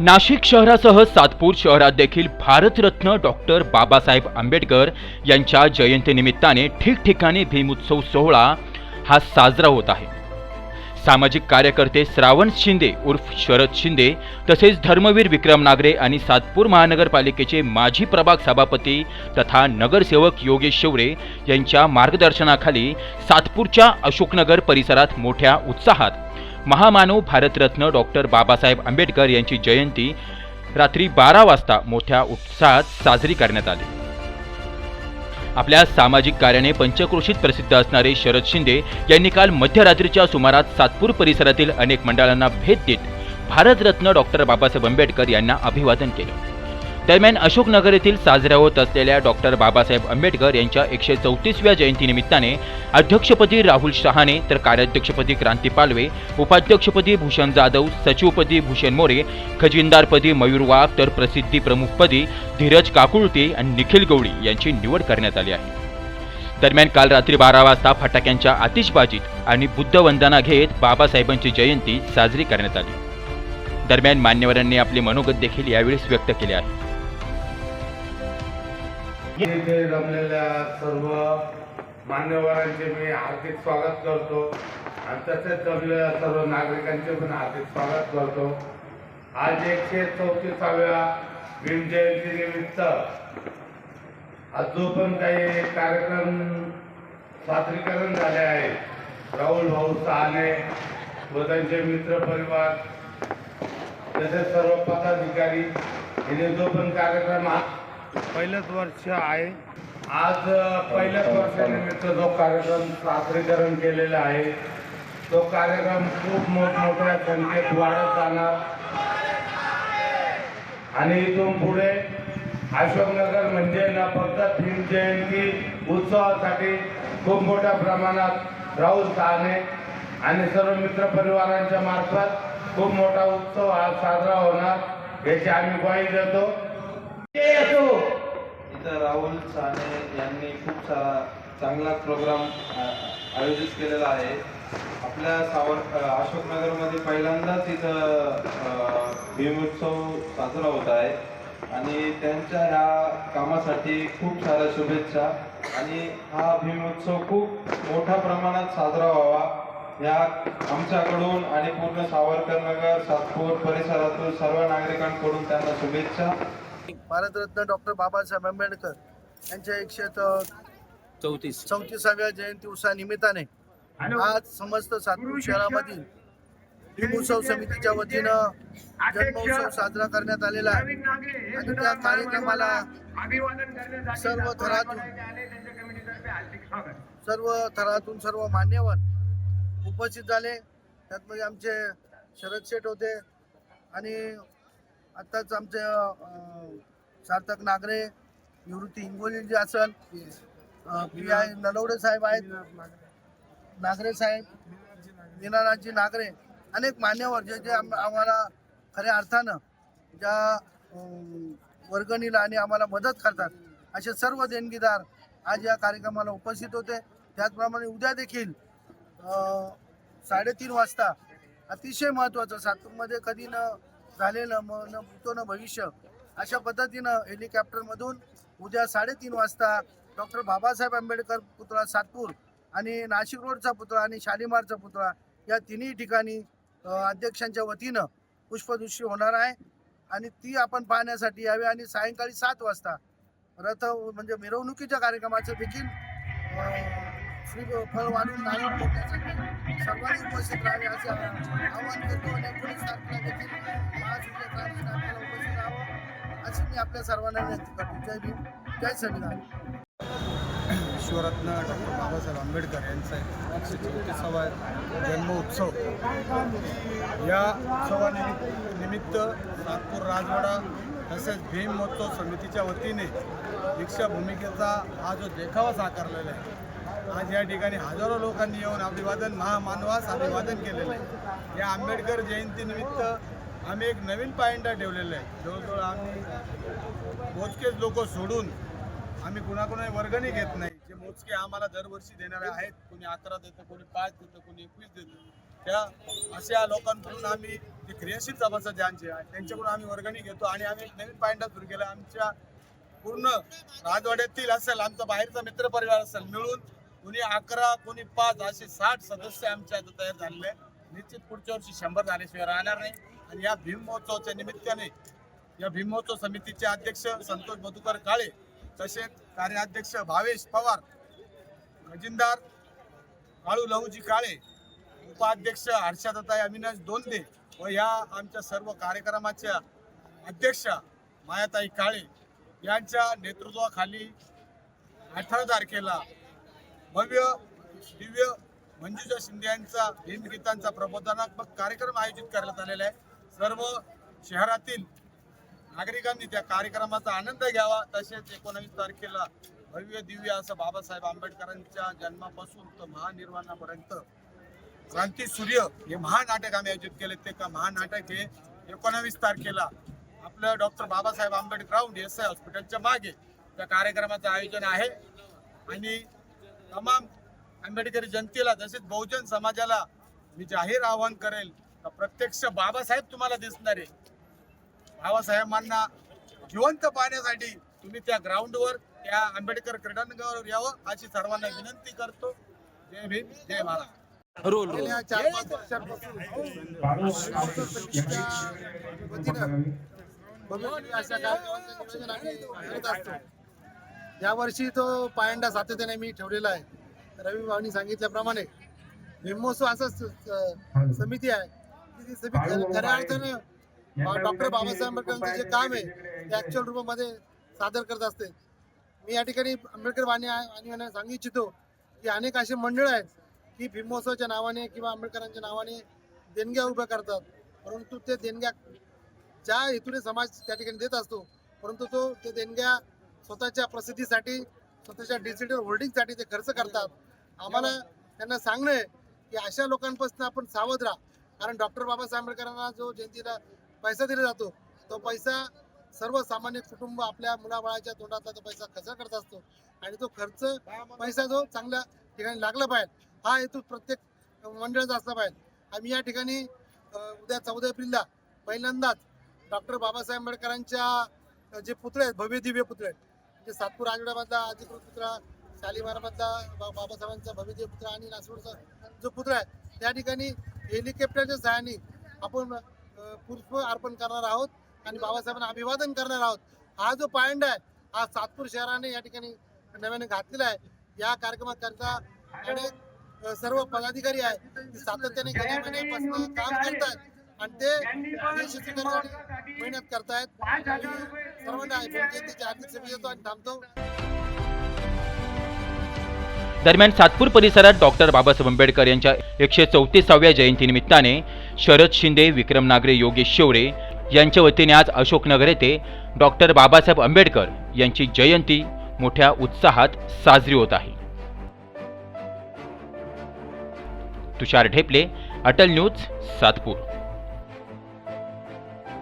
नाशिक शहरासह सातपूर शहरात देखील भारतरत्न डॉक्टर बाबासाहेब आंबेडकर यांच्या जयंतीनिमित्ताने ठिकठिकाणी भीमोत्सव सोहळा हा साजरा होत आहे. सामाजिक कार्यकर्ते श्रावण शिंदे उर्फ शरद शिंदे तसेच धर्मवीर विक्रम नागरे आणि सातपूर महानगरपालिकेचे माजी प्रभाग सभापती तथा नगरसेवक योगेश शिवरे यांच्या मार्गदर्शनाखाली सातपूरच्या अशोकनगर परिसरात मोठ्या उत्साहात महामानव भारतरत्न डॉक्टर बाबासाहेब आंबेडकर यांची जयंती रात्री बारा वाजता मोठ्या उत्साहात साजरी करण्यात आली. आपल्या सामाजिक कार्याने पंचक्रोशीत प्रसिद्ध असणारे शरद शिंदे यांनी काल मध्यरात्रीच्या सुमारास सातपूर परिसरातील अनेक मंडळांना भेट देत भारतरत्न डॉक्टर बाबासाहेब आंबेडकर यांना अभिवादन केलं. दरम्यान अशोकनगर येथील साजऱ्या होत असलेल्या डॉक्टर बाबासाहेब आंबेडकर यांच्या एकशे चौतीसव्या जयंतीनिमित्ताने अध्यक्षपदी राहुल शहाने तर कार्याध्यक्षपदी क्रांती पालवे उपाध्यक्षपदी भूषण जाधव सचिवपदी भूषण मोरे खजिनदारपदी मयूर वाघ तर प्रसिद्धी प्रमुखपदी धीरज काकुळते आणि निखिल गवळी यांची निवड करण्यात आली आहे. दरम्यान काल रात्री बारा वाजता फटाक्यांच्या आतिषबाजीत आणि बुद्धवंदना घेत बाबासाहेबांची जयंती साजरी करण्यात आली. दरम्यान मान्यवरांनी आपले मनोगत देखील यावेळेस व्यक्त केले आहे. इथे जमलेल्या सर्व मान्यवरांचे मी हार्दिक स्वागत करतो. आणि तसेच जमलेल्या सर्व नागरिकांचे पण हार्दिक स्वागत करतो. आज एकशे चौतीसाव्या भीम जयंती निमित्त आज जो पण काही कार्यक्रम सादरीकरण झाले आहे राहुल भाऊ सहाने व त्यांचे मित्र परिवार तसेच सर्व पदाधिकारी यांनी जो पण कार्यक्रम पहिलंच वर्ष आहे. आज पहिल्याच वर्षानिमित्त जो कार्यक्रम सादरीकरण केलेला आहे तो कार्यक्रम खूप मोठमोठ्या संख्येत वाढत जाणार. आणि इथून पुढे अशोकनगर म्हणजे ना फक्त भीम जयंती उत्सवासाठी खूप मोठ्या प्रमाणात राहुल सहाने आणि सर्व मित्रपरिवारांच्या मार्फत खूप मोठा उत्सव आज साजरा होणार याची आम्ही ग्वाही देतो. राहुल साने यांनी खूप सा चांगला प्रोग्राम आयोजित केलेला आहे. आपल्या सावर अशोकनगरमध्ये पहिल्यांदाच इथं भीमोत्सव साजरा होत आहे. आणि त्यांच्या ह्या कामासाठी खूप साऱ्या शुभेच्छा. आणि हा भीमोत्सव खूप मोठ्या प्रमाणात साजरा व्हावा. या आमच्याकडून आणि पूर्ण सावरकरनगर सातपूर परिसरातून सर्व नागरिकांकडून त्यांना शुभेच्छा. भारतरत्न डॉक्टर बाबासाहेब आंबेडकर यांच्या एकशे चौतीस. चौतीसाव्या जयंती उत्सवानिमित्ताने आज समस्त सातपूर शहरामधील भीमोत्सव समितीच्या वतीनं जन्मोत्सव साजरा करण्यात आलेला आहे. आणि त्या कार्यक्रमाला सर्व थरातून सर्व थरातून सर्व मान्यवर उपस्थित झाले. त्यातमध्ये आमचे शरद शेठ होते आणि आत्ताच आमचे सार्थक नागरे निवृत्ती हिंगोली जे असल पी आय नलवडे साहेब आहेत नागरे साहेब मीनानाथजी नागरे अनेक मान्यवर जे जे आम्हाला खऱ्या अर्थानं ज्या वर्गणीला आणि आम्हाला मदत करतात असे सर्व देणगीदार आज या कार्यक्रमाला उपस्थित होते. त्याचप्रमाणे उद्या देखील साडेतीन वाजता अतिशय महत्त्वाचं सातूरमध्ये कधी न झालेलं म न भूतो न भविष्य अशा पद्धतीनं हेलिकॉप्टरमधून उद्या साडेतीन वाजता डॉक्टर बाबासाहेब आंबेडकर पुतळा सातपूर आणि नाशिक रोडचा पुतळा आणि शालिमारचा पुतळा या तिन्ही ठिकाणी अध्यक्षांच्या वतीनं पुष्पदृष्टी होणार आहे. आणि ती आपण पाहण्यासाठी यावी आणि सायंकाळी सात वाजता रथ म्हणजे मिरवणुकीच्या कार्यक्रमाचं देखील श्री फळ वाढून नारळ फोडण्यासाठी सर्वांनी उपस्थित राहावे असं आवाहन करतो आणि एकोणीस तारखेला देखील महासूर्य क्रांती नाट्याला उपस्थित राहावं. अशी मी आपल्या सर्वांना विनंती करतो. जय भीम जय संविधान. विश्वरत्न डॉक्टर बाबासाहेब आंबेडकर यांचा एकशे चौतीसावा जन्मोत्सव या उत्सवानिमित्त नागपूर राजवाडा तसेच भीम महोत्सव समितीच्या वतीने दीक्षाभूमिकेचा हा जो देखावा साकारलेला आहे आज या ठिकाणी हजारो लोकांनी येऊन अभिवादन महामानवास अभिवादन केलेलं आहे. या आंबेडकर जयंतीनिमित्त आम्ही एक नवीन पायंडा ठेवलेला आहे. जवळजवळ आम्ही मोजकेच लोक सोडून आम्ही कुणाकुणा वर्गणी घेत नाही. जे मोजके आम्हाला दरवर्षी देणारे आहेत कोणी अकरा देतं कोणी पाच देतं कोणी एकवीस देतं त्या अशा लोकांकडून आम्ही जे क्रियाशील सभासद ज्यांचे आहे त्यांच्याकडून आम्ही वर्गणी घेतो आणि आम्ही एक नवीन पायंडा सुरू केला. आमच्या पूर्ण राजवाड्यातील असेल आमचा बाहेरचा मित्रपरिवार असेल मिळून कोणी अकरा कोणी पाच असे साठ सदस्य आमच्या आता तयार झालेले निश्चित पुढच्या वर्षी शंभर झाल्याशिवाय राहणार नाही. आणि या भीम महोत्सवाच्या निमित्ताने या भीम महोत्सव समितीचे अध्यक्ष संतोष मधुकर काळे तसेच कार्याध्यक्ष भावेश पवार खजिनदार काळू लहूजी काळे उपाध्यक्ष हर्षदाताई अविनाश दोंदे व या आमच्या सर्व कार्यक्रमाच्या अध्यक्षा मायाताई काळे यांच्या नेतृत्वाखाली अठरा तारखेला भव्य दिव्य मंजुषा शिंदे यांचा भीमगीतांचा प्रबोधनात्मक कार्यक्रम आयोजित करण्यात आलेला आहे. सर्व शहरातील नागरिकांनी त्या कार्यक्रमाचा आनंद घ्यावा. तसेच एकोणावीस तारखेला भव्य दिव्य असं बाबासाहेब आंबेडकरांच्या जन्मापासून तर महानिर्वाणापर्यंत क्रांती सूर्य हे महानाटक आम्ही आयोजित केले ते का महानाटक हे एकोणावीस तारखेला आपलं doctor Babasaheb Ambedkar round S I हॉस्पिटलच्या मागे त्या कार्यक्रमाचं आयोजन आहे. आणि तमाम आंबेडकरी जनतेला तसेच बहुजन समाजाला मी जाहीर आवाहन करेल का प्रत्यक्ष बाबासाहेब तुम्हाला दिसणार. आहे बाबासाहेबांना जिवंत पाहण्यासाठी तुम्ही त्या ग्राउंडवर त्या आंबेडकर क्रीडांगणावर यावं अशी सर्वांना विनंती करतो. जय भीम जय महाराज चार पाच वर्षांपासून वतीनं भव्य अशा कार्यक्रमांचं नियोजन आम्ही करत असतो. यावर्षी तो पायंडा सातत्याने मी ठेवलेला आहे. रवी भाऊनी सांगितल्याप्रमाणे भीमोत्सव असं समिती आहे. ती समिती खऱ्या अर्थानं डॉक्टर बाबासाहेब आंबेडकरांचं जे काम आहे ते ऍक्च्युअल रूपामध्ये सादर करत असते. मी या ठिकाणी आंबेडकर वाणी आणि सांगू इच्छितो की अनेक असे मंडळ आहेत की भीमोत्सवाच्या नावाने किंवा आंबेडकरांच्या नावाने देणग्या उभ्या करतात. परंतु ते देणग्या ज्या हेतूने समाज त्या ठिकाणी देत असतो परंतु तो ते देणग्या स्वतःच्या प्रसिद्धीसाठी स्वतःच्या डिजिटल होल्डिंगसाठी ते खर्च करतात. आम्हाला त्यांना सांगणं आहे की अशा लोकांपासून आपण सावध राहा. कारण डॉक्टर बाबासाहेब आंबेडकरांना जो जयंतीला पैसा दिला जातो तो पैसा सर्वसामान्य कुटुंब आपल्या मुलाबाळाच्या तोंडातला तो पैसा खर्च करत असतो. आणि तो खर्च पैसा जो चांगल्या ठिकाणी लागला पाहिजे हा हेतू प्रत्येक मंडळाचा असला पाहिजे. आम्ही या ठिकाणी उद्या चौदा एप्रिलला पहिल्यांदाच डॉक्टर बाबासाहेब आंबेडकरांच्या जे पुतळे आहेत भव्य दिव्य पुतळे आहेत जे सातपूर राजवाड्यामधला अधिकृत पुतळा शालिमारमधला बाबासाहेबांचा भव्य पुतळा आणि नासवडचा जो पुतळा आहे त्या ठिकाणी हेलिकॉप्टरच्या सहाय्याने आपण पुष्प अर्पण करणार आहोत आणि बाबासाहेबांना अभिवादन करणार आहोत. हा जो पायंडा आहे हा सातपूर शहराने या ठिकाणी नव्याने घातलेला आहे. या कार्यक्रमाकरता अनेक सर्व पदाधिकारी आहेत ते सातत्याने गेल्या महिन्यापासून काम करतात आणि ते यशस्वी करण्यासाठी मेहनत करतायत. दरम्यान सातपूर परिसरात डॉक्टर बाबासाहेब आंबेडकर यांच्या एकशे चौतीसाव्या जयंतीनिमित्ताने शरद शिंदे विक्रम नागरे योगेश शेवडे यांच्या वतीने आज अशोकनगर येथे डॉक्टर बाबासाहेब आंबेडकर यांची जयंती मोठ्या उत्साहात साजरी होत आहे. तुषार ढेपले अटल न्यूज सातपूर.